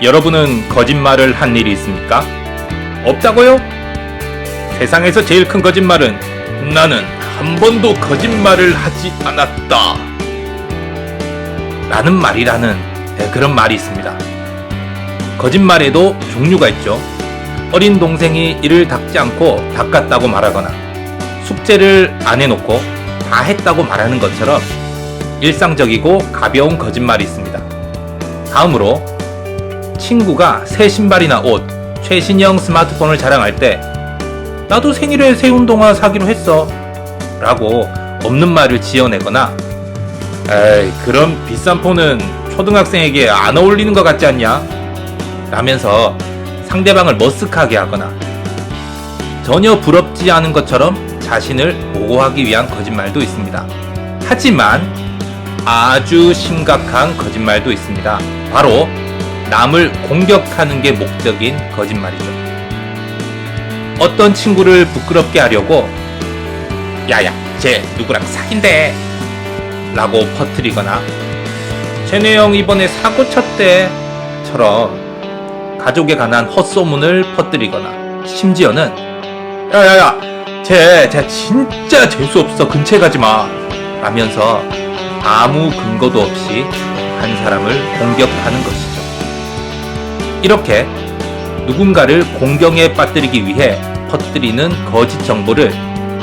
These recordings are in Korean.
여러분은 거짓말을 한 일이 있습니까? 없다고요? 세상에서 제일 큰 거짓말은 나는 한 번도 거짓말을 하지 않았다. 라는 말이라는 네, 그런 말이 있습니다. 거짓말에도 종류가 있죠. 어린 동생이 이를 닦지 않고 닦았다고 말하거나 숙제를 안 해놓고 다 했다고 말하는 것처럼 일상적이고 가벼운 거짓말이 있습니다. 다음으로 친구가 새 신발이나 옷, 최신형 스마트폰을 자랑할 때 나도 생일에 새 운동화 사기로 했어 라고 없는 말을 지어내거나 에이 그런 비싼 폰은 초등학생에게 안 어울리는 것 같지 않냐? 라면서 상대방을 머쓱하게 하거나 전혀 부럽지 않은 것처럼 자신을 보호하기 위한 거짓말도 있습니다. 하지만 아주 심각한 거짓말도 있습니다. 바로 남을 공격하는 게 목적인 거짓말이죠. 어떤 친구를 부끄럽게 하려고 야야 쟤 누구랑 사귄대 라고 퍼뜨리거나 쟤네 형 이번에 사고 쳤대 처럼 가족에 관한 헛소문을 퍼뜨리거나 심지어는 야야야 쟤, 쟤 진짜 재수없어 근처에 가지마 라면서 아무 근거도 없이 한 사람을 공격하는 것이죠. 이렇게 누군가를 공경에 빠뜨리기 위해 퍼뜨리는 거짓 정보를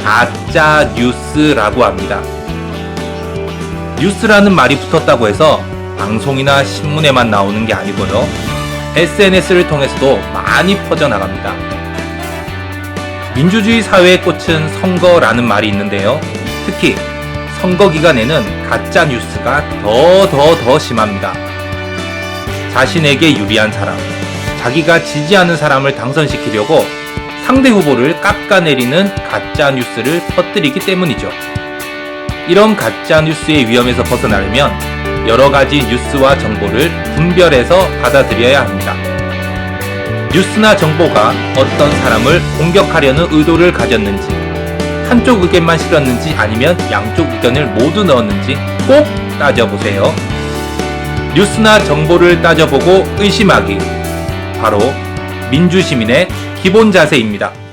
가짜 뉴스라고 합니다. 뉴스라는 말이 붙었다고 해서 방송이나 신문에만 나오는 게 아니고요. SNS를 통해서도 많이 퍼져나갑니다. 민주주의 사회의 꽃은 선거라는 말이 있는데요. 특히 선거 기간에는 가짜 뉴스가 더 더 더 심합니다. 자신에게 유리한 사람, 자기가 지지하는 사람을 당선시키려고 상대 후보를 깎아내리는 가짜 뉴스를 퍼뜨리기 때문이죠. 이런 가짜 뉴스의 위험에서 벗어나려면 여러 가지 뉴스와 정보를 분별해서 받아들여야 합니다. 뉴스나 정보가 어떤 사람을 공격하려는 의도를 가졌는지, 한쪽 의견만 실었는지 아니면 양쪽 의견을 모두 넣었는지 꼭 따져보세요. 뉴스나 정보를 따져보고 의심하기. 바로 민주시민의 기본 자세입니다.